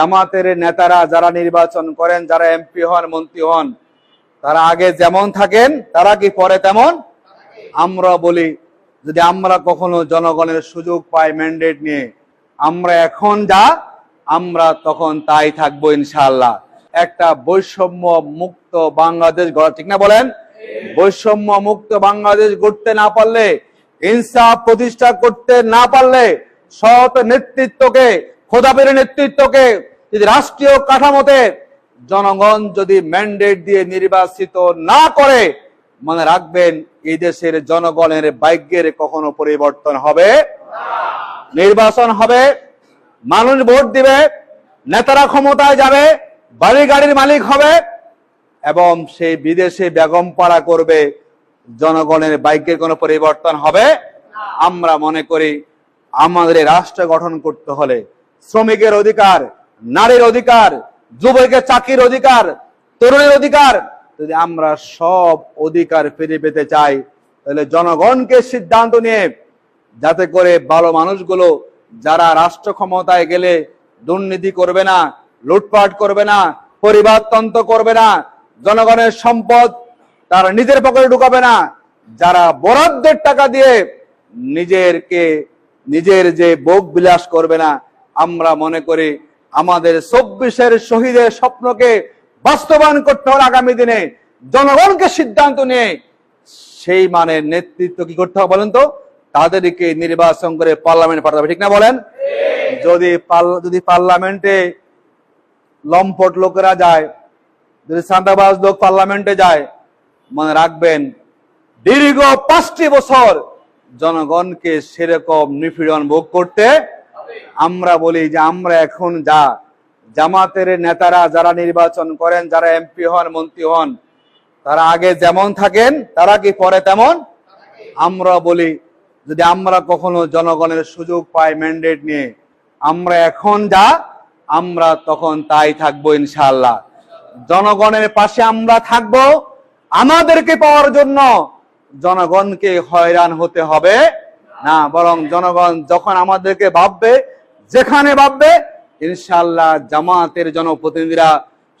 জামাতের নেতারা যারা নির্বাচন করেন, যারা এমপি হন, মন্ত্রী হন, তারা আগে যেমন থাকেন, তারা কি পরে তেমন? আমরা বলি, যদি আমরা কখনো জনগণের সুযোগ পাই ম্যান্ডেট নিয়ে, আমরা এখন যা, আমরা তখন তাই থাকব ইনশাল্লাহ একটা বৈষম্য মুক্ত বাংলাদেশ গড়া, ঠিক না বলেন? বৈষম্য মুক্ত বাংলাদেশ গড়তে না পারলে, ইনসাফ প্রতিষ্ঠা করতে না পারলে, সৎ নেতৃত্বকে খোদাবের নেতৃত্বকে যদি রাষ্ট্রীয় কাঠামোতে জনগণ যদি ম্যান্ডেট দিয়ে নির্বাচিত না করে, মনে রাখবেন এই দেশের জনগণের ভাগ্যের কখনো পরিবর্তন হবে নির্বাচন হবে, মানুষ ভোট দিবে, নেতারা ক্ষমতায় যাবে বাড়ি গাড়ির মালিক হবে, এবং সেই বিদেশে বেগম পাড়া করবে, জনগণের বাইকের কোনো পরিবর্তন হবে আমরা মনে করি আমাদের রাষ্ট্র গঠন করতে হলে শ্রমিকের অধিকার, নারীর অধিকার, যুবকের চাকরির অধিকার, তরুণের অধিকার। যদি আমরা সব অধিকার ফিরে পেতে চাই, তাহলে জনগণকে সিদ্ধান্ত নিয়ে যাতে করে ভালো মানুষগুলো যারা রাষ্ট্র ক্ষমতায় গেলে দুর্নীতি করবে না, লুটপাট করবে না, পরিবারতন্ত্র করবে না, জনগণের সম্পদ তারা নিজের পকেটে ঢুকাবে না, যারা বরাদ্দের টাকা দিয়ে নিজেরকে, নিজের যে ভোগ বিলাস করবে না আমরা মনে করি আমাদের চব্বিশের শহীদের স্বপ্নকে বাস্তবায়ন করতে হবে আগামী দিনে। জনগণকে সিদ্ধান্ত নিয়ে সেই মানের নেতৃত্ব কি করতে হবে বলেন তো? তাদেরকে নির্বাচন করে পার্লামেন্ট পাঠাতে হবে, ঠিক না বলেন? যদি যদি পার্লামেন্টে লম্পট লোকেরা যায়, যদি সান্দাবাজ লোক পার্লামেন্টে যায়, মনে রাখবেন, দীর্ঘ পাঁচটি বছর জনগণকে সেরকম নিপীড়ন ভোগ করতে আমরা বলি যে আমরা এখন যা জামাতের নেতারা যারা নির্বাচন করেন, যারা এমপি হন, মন্ত্রী হন, তারা আগে যেমন থাকেন, তারা কি পরে তেমন? আমরা বলি, যদি আমরা কখনো জনগণের সুযোগ পাই ম্যান্ডেট নিয়ে, আমরা এখন যা, আমরা তখন তাই থাকব ইনশাল্লাহ জনগণের পাশে আমরা থাকব, আমাদেরকে পাওয়ার জন্য জনগণকে হয়রান হতে হবে। না, বরং জনগণ যখন আমাদেরকে ভাববে, যেখানে ভাববে ইনশাল্লাহ জামাতের জনপ্রতিনিধিরা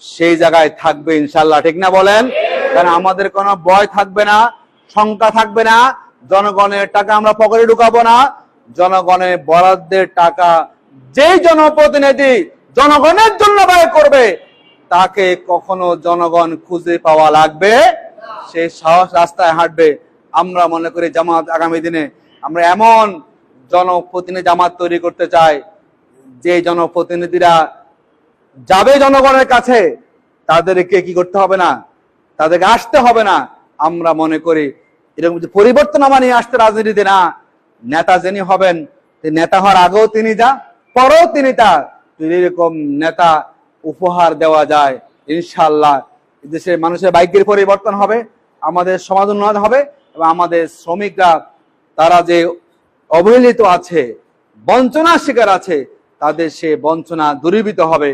সেই জায়গায় থাকবে ইনশাল্লাহ ঠিক না বলেন? কারণ আমাদের কোনো ভয় থাকবে না, শঙ্কা থাকবে না, জনগণের টাকা আমরা পকেটে ঢুকাবো না, জনগণের বরাদ্দের টাকা যেই জনপ্রতিনিধি জনগণের জন্য ব্যয় করবে, তাকে কখনো জনগণ খুঁজে পাওয়া লাগবে? সে সাহস রাস্তায় হাঁটবে। আমরা মনে করি জামাত আগামী দিনে আমরা এমন জনপ্রতিনিধি জামাত তৈরি করতে চাই, যে জনপ্রতিনিধিরা যাবে জনগণের কাছে, তাদেরকে কি করতে হবে না? তাদেরকে আসতে হবে না? আমরা মনে করি এরকম যে পরিবর্তন আমার নিয়ে আসতে রাজনীতিতে না, নেতা যিনি হবেন নেতা হওয়ার আগেও তিনি যা, পরেও তিনি তা। এরকম নেতা উপহার দেওয়া যায় ইনশাল্লাহ দেশের মানুষের বাইকের পরিবর্তন হবে, আমাদের সমাজ উন্নয়ন হবে, এবং আমাদের শ্রমিকরা তারা যে অবহেলিত আছে বঞ্চনার শিকার আছে তাদের সে বঞ্চনা দূরীভূত হবে।